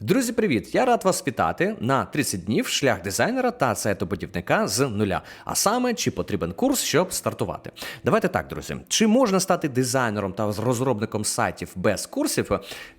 Друзі, привіт! Я рад вас вітати на 30 днів шлях дизайнера та сайтоподівника з нуля. А саме, чи потрібен курс, щоб стартувати. Давайте так, друзі. Чи можна стати дизайнером та розробником сайтів без курсів,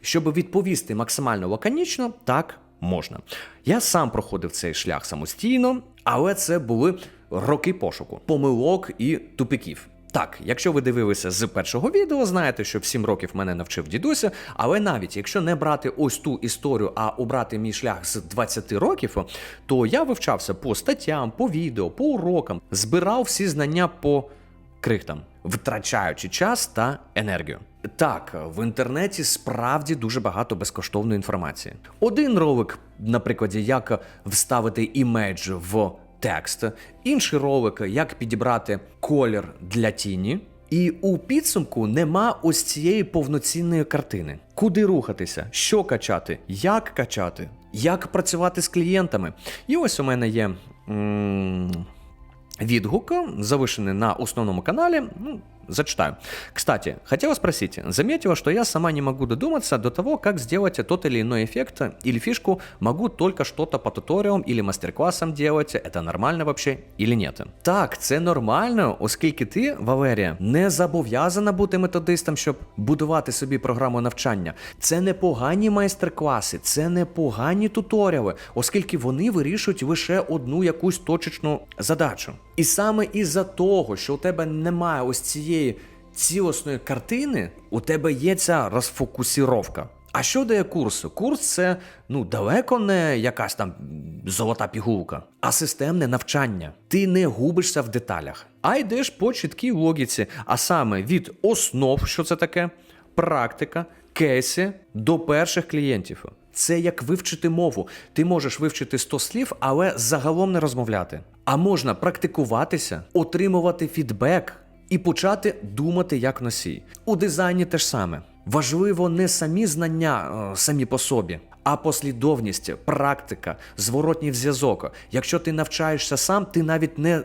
щоб відповісти максимально лаконічно? Так, можна. Я сам проходив цей шлях самостійно, але це були роки пошуку, помилок і тупиків. Так, якщо ви дивилися з першого відео, знаєте, що в 7 років мене навчив дідуся, але навіть якщо не брати ось ту історію, а обрати мій шлях з 20 років, то я вивчався по статтям, по відео, по урокам, збирав всі знання по крихтам, втрачаючи час та енергію. Так, в інтернеті справді дуже багато безкоштовної інформації. Один ролик, на прикладі, як вставити імедж в текст, інші ролики, як підібрати колір для тіні. І у підсумку нема ось цієї повноцінної картини. Куди рухатися, що качати, як качати, як працювати з клієнтами. І ось у мене є м- відгук, завишений на основному каналі. Ну, зачитаю. Кстати, хотела спросить. Заметила, что я сама не могу додуматься до того, как сделать тот или иной эффект или фишку. Могу только что-то по туториалам или мастер-классам делать. Это нормально вообще или нет? Так, це нормально, оскільки ти, Валерія, не зобов'язана бути методистом, щоб будувати собі програму навчання. Це не погані майстер-класи, це не погані туторіали, оскільки вони вирішують лише одну якусь точечну задачу. І саме із-за того, що у тебе немає ось цієї цілісної картини, у тебе є ця розфокусіровка. А що дає курс? Курс це ну далеко не якась там золота пігулка, а системне навчання. Ти не губишся в деталях, а йдеш по чіткій логіці, а саме від основ, що це таке, практика, кейси до перших клієнтів. Це як вивчити мову. Ти можеш вивчити 100 слів, але загалом не розмовляти. А можна практикуватися, отримувати фідбек і почати думати як носій. У дизайні те ж саме. Важливо не самі знання е, самі по собі, а послідовність, практика, зворотній зв'язок. Якщо ти навчаєшся сам, ти навіть не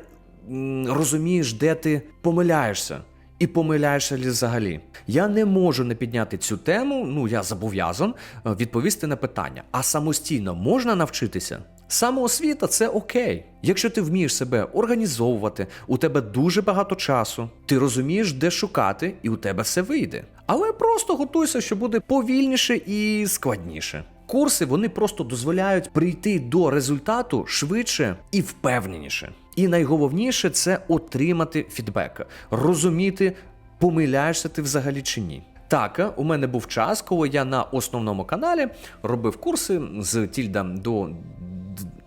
розумієш, де ти помиляєшся. І помиляєшся лі взагалі. Я не можу не підняти цю тему, ну я зобов'язан е, відповісти на питання. А самостійно можна навчитися? Самоосвіта це окей. Якщо ти вмієш себе організовувати, у тебе дуже багато часу, ти розумієш, де шукати, і у тебе все вийде. Але просто готуйся, що буде повільніше і складніше. Курси вони просто дозволяють прийти до результату швидше і впевненіше. І найголовніше це отримати фідбек, розуміти, помиляєшся ти взагалі чи ні. Так, у мене був час, коли я на основному каналі робив курси з Тільда до.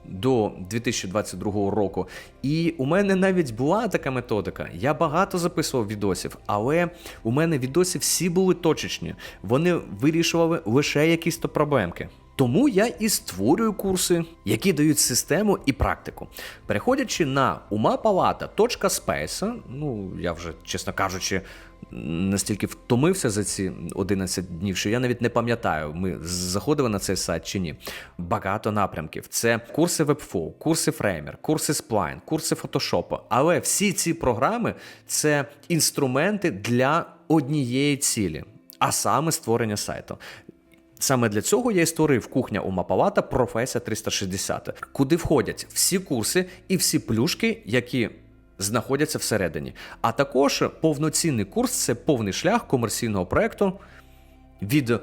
До 2022 року, і у мене навіть була така методика. Я багато записував відосів, але у мене відоси всі були точечні. Вони вирішували лише якісь то проблемки. Тому я і створюю курси, які дають систему і практику. Переходячи на umapalata.space, ну я вже, чесно кажучи, настільки втомився за ці 11 днів, що я навіть не пам'ятаю, ми заходили на цей сайт чи ні. Багато напрямків. Це курси Webflow, курси Framer, курси Spline, курси Photoshop. Але всі ці програми це інструменти для однієї цілі, а саме створення сайту. Саме для цього я і створив кухня у Мапалата Професія 360, куди входять всі курси і всі плюшки, які знаходяться всередині. А також повноцінний курс це повний шлях комерційного проекту від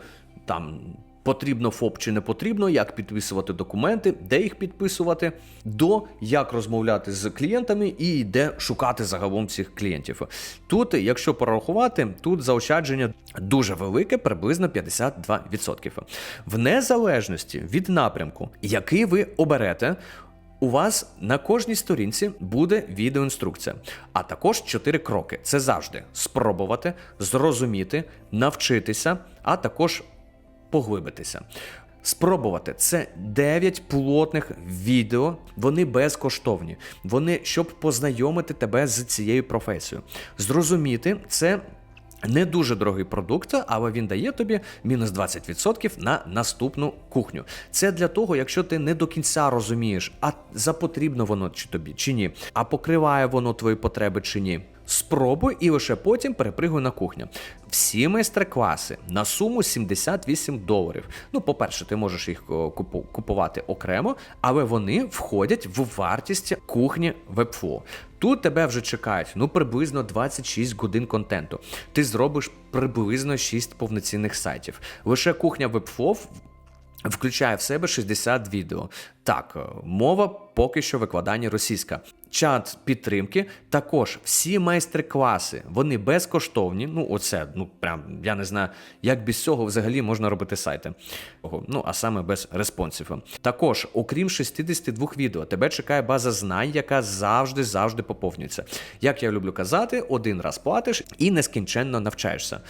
там. Потрібно ФОП чи не потрібно, як підписувати документи, де їх підписувати, до як розмовляти з клієнтами і де шукати загалом цих клієнтів. Тут, якщо порахувати, тут заощадження дуже велике, приблизно 52%. В незалежності від напрямку, який ви оберете. У вас на кожній сторінці буде відеоінструкція, а також чотири кроки. Це завжди спробувати, зрозуміти, навчитися, а також поглибитися. Спробувати це 9 плотних відео, вони безкоштовні. Вони щоб познайомити тебе з цією професією. Зрозуміти це. Не дуже дорогий продукт, але він дає тобі мінус 20% на наступну кухню. Це для того, якщо ти не до кінця розумієш, а запотрібно воно чи тобі чи ні, а покриває воно твої потреби чи ні. Спробуй і лише потім перепригуй на кухню. Всі майстер-класи на суму 78 доларів. Ну, по-перше, ти можеш їх купувати окремо, але вони входять в вартість кухні Webflow. Тут тебе вже чекають ну приблизно 26 годин контенту. Ти зробиш приблизно 6 повноцінних сайтів. Лише кухня Webflow включає в себе 60 відео. Так, е, мова поки що викладання російська. Чат підтримки, також всі майстер-класи, вони безкоштовні. Ну, оце, ну прям я не знаю, як без цього взагалі можна робити сайти. Ну, а саме без респонсів. Також, окрім 62 відео, тебе чекає база знань, яка завжди завжди поповнюється. Як я люблю казати, один раз платиш і нескінченно навчаєшся.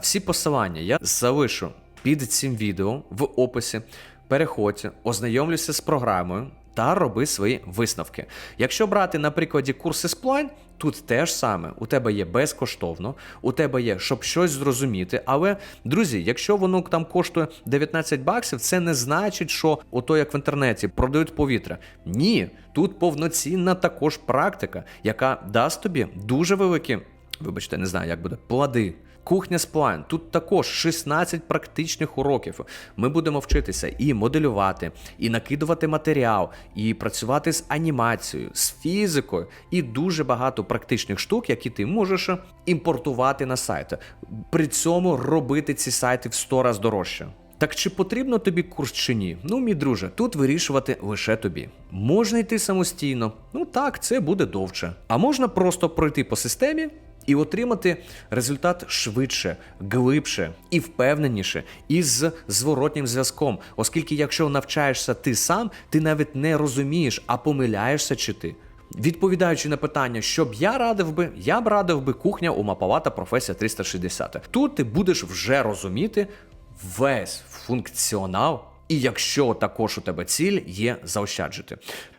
Всі посилання я залишу під цим відео в описі. Переходь, ознайомлюся з програмою та роби свої висновки. Якщо брати на прикладі курси сплайн, тут теж саме у тебе є безкоштовно, у тебе є, щоб щось зрозуміти. Але, друзі, якщо воно там коштує 19 баксів, це не значить, що ото як в інтернеті продають повітря. Ні, тут повноцінна також практика, яка дасть тобі дуже великі, вибачте, не знаю, як буде, плоди. Кухня сплайн. Тут також 16 практичних уроків. Ми будемо вчитися і моделювати, і накидувати матеріал, і працювати з анімацією, з фізикою, і дуже багато практичних штук, які ти можеш імпортувати на сайти. При цьому робити ці сайти в 100 разів дорожче. Так чи потрібно тобі курс чи ні? Ну, мій друже, тут вирішувати лише тобі. Можна йти самостійно, ну так, це буде довше. А можна просто пройти по системі і отримати результат швидше, глибше і впевненіше, і з зворотнім зв'язком. Оскільки, якщо навчаєшся ти сам, ти навіть не розумієш, а помиляєшся чи ти. Відповідаючи на питання, що б я радив би, я б радив би кухня у Маповата професія 360. Тут ти будеш вже розуміти весь функціонал, і якщо також у тебе ціль є заощаджити.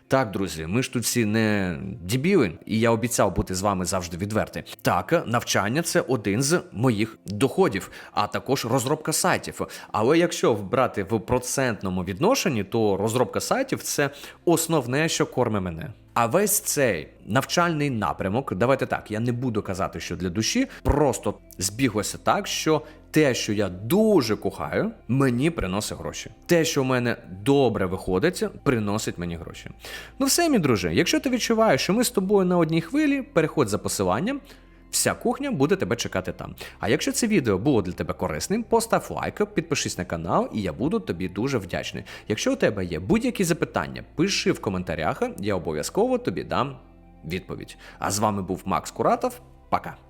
Так, друзі, ми ж тут всі не дебіли, і я обіцяв бути з вами завжди відвертий. Так, навчання це один з моїх доходів, а також розробка сайтів. Але якщо брати в процентному відношенні, то розробка сайтів це основне, що корме мене. А весь цей навчальний напрямок, давайте так, я не буду казати, що для душі, просто збіглося так, що те, що я дуже кохаю, мені приносить гроші. Те, що в мене добре виходить, приносить мені гроші. Ну все, мій друже, якщо ти відчуваєш, що ми з тобою на одній хвилі, переходь за посиланням. Вся кухня буде тебе чекати там. А якщо це відео було для тебе корисним, постав лайк, підпишись на канал, і я буду тобі дуже вдячний. Якщо у тебе є будь-які запитання, пиши в коментарях, я обов'язково тобі дам відповідь. А з вами був Макс Куратов. Пока.